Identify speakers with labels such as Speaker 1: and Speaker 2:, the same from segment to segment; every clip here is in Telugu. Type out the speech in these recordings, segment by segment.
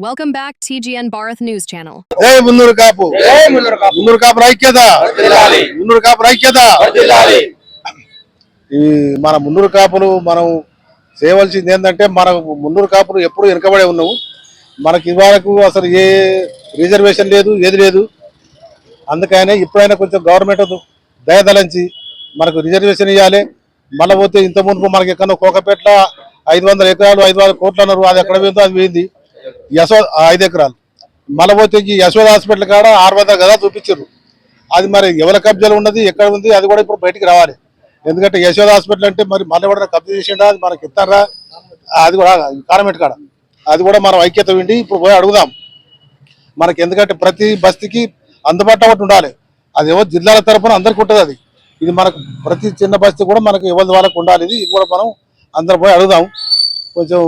Speaker 1: Welcome back, TGN Bharat News Channel.
Speaker 2: జై మున్నూరు కాపు
Speaker 3: మున్నూరు కాపు.
Speaker 2: మున్నూరు కాపు ఐక్యత
Speaker 3: వర్ధిల్లాలి.
Speaker 2: మున్నూరు కాపు ఐక్యత
Speaker 3: వర్ధిల్లాలి.
Speaker 2: ఈ మన మున్నూరు కాపులు మనం చేయవలసింది ఏంటంటే మన మున్నూరు కాపులు ఎప్పుడు వెనుకబడే ఉన్నాము మనకి ఇవాళకు అసలు ఏ రిజర్వేషన్ లేదు ఏది లేదు అందుకనే ఇప్పుడైనా కొంచెం గవర్నమెంట్ దయదలంచి మనకు రిజర్వేషన్ ఇవ్వాలి మళ్ళీ పోతే ఇంత మునుపు మనకి ఎక్కడో కోకపేటలో ఐదు వందల ఎకరాలు ఐదు వందల కోట్లు అన్నారు అది ఎక్కడ పోయిందో అది పోయింది యశో ఐదు ఎకరాలు. మళ్ళీ పోతే ఈ యశోద హాస్పిటల్ కాడ ఆరు వందల కదా చూపించారు అది మరి ఎవరి కబ్జాలు ఉన్నది ఎక్కడ ఉంది అది కూడా ఇప్పుడు బయటికి రావాలి. ఎందుకంటే యశోద హాస్పిటల్ అంటే మరి మళ్ళీ కూడా కబ్జా చేసిండా అది మనకి ఇస్తారా? అది కూడా కారమెట్ కాడ. అది కూడా మనం ఐక్యత ఉండి ఇప్పుడు పోయి అడుగుదాం. మనకి ఎందుకంటే ప్రతి బస్తీకి అందుబాటులో ఒకటి ఉండాలి. అది ఏవో జిల్లాల తరపున అందరికి ఉంటుంది అది. ఇది మనకు ప్రతి చిన్న బస్తీ కూడా మనకు ఎవరి వాళ్ళకు ఉండాలి ఇది ఇది కూడా మనం అందరు పోయి అడుగుదాం. కొంచెం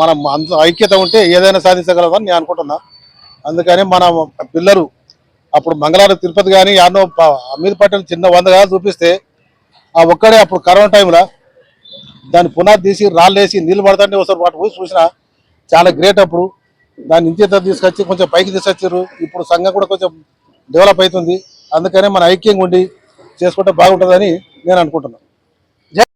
Speaker 2: మనం అంత ఐక్యత ఉంటే ఏదైనా సాధించగలమని నేను అనుకుంటున్నా. అందుకని మన పిల్లలు అప్పుడు మంగళవారం తిరుపతి కానీ యానో అమీర్ పట్టణ చిన్న వంద కాదు చూపిస్తే ఆ ఒక్కడే అప్పుడు కరోనా టైంలో దాన్ని పునాది తీసి రాళ్ళు వేసి నీళ్ళు పడుతుంటే ఒకసారి వాటి పోయి చూసిన చాలా గ్రేట్ అప్పుడు. దాన్ని ఇంచేత తీసుకొచ్చి కొంచెం పైకి తీసుకొచ్చారు ఇప్పుడు సంఘం కూడా కొంచెం డెవలప్ అవుతుంది. అందుకనే మన ఐక్యంగా ఉండి చేసుకుంటే బాగుంటుందని నేను అనుకుంటున్నాను